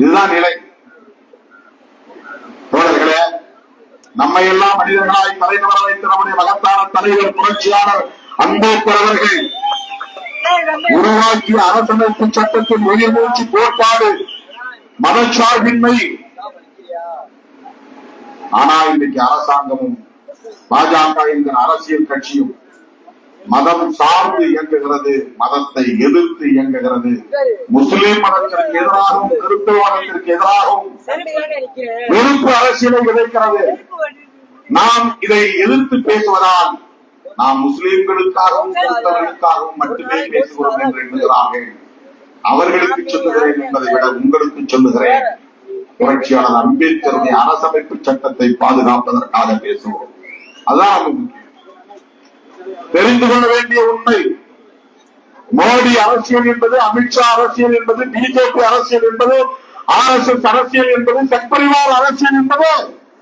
இதுதான் நிலை. தோழர்களே நம்மை எல்லாம் மனிதர்களாய் தலைநகர வைத்த நம்முடைய மகத்தான தலைவர் புரட்சியாளர் அன்பே அவர்கள். உருவாக்கிய அரசமைப்பு சட்டத்தின் உயிர்மூச்சு கோட்பாடு மதச்சார்பின்மை. ஆனா இன்னைக்கு அரசாங்கமும் பாஜக என்கிற அரசியல் கட்சியும் மதம் சார்ந்து இயங்குகிறது மதத்தை எதிர்த்து இயங்குகிறது. முஸ்லிம் மதத்திற்கு எதிராகவும் கிறிஸ்தவ மதத்திற்கு எதிராகவும் வெறுப்பு அரசியலை விதைக்கிறது நாம் இதை எதிர்த்து பேசுவதால் நாம் முஸ்லிம்களுக்காகவும் கிறிஸ்தவர்களுக்காகவும் மட்டுமே பேசுகிறோம் என்று எண்ணுகிறார்கள். அவர்களுக்கு சொல்லுகிறேன் என்பதை விட உங்களுக்கு சொல்லுகிறேன். புரட்சியாளர் அம்பேத்கருடைய அரசமைப்பு சட்டத்தை பாதுகாப்பதற்காக பேசுவோம் அதான். தெரிந்து கொள்ள வேண்டிய உண்மை. மோடி அரசியல் என்பது அமித்ஷா அரசியல் என்பது பிஜேபி அரசியல் என்பது ஆர் எஸ் எஸ் அரசியல் என்பது சக்பரிவார் அரசியல் என்பது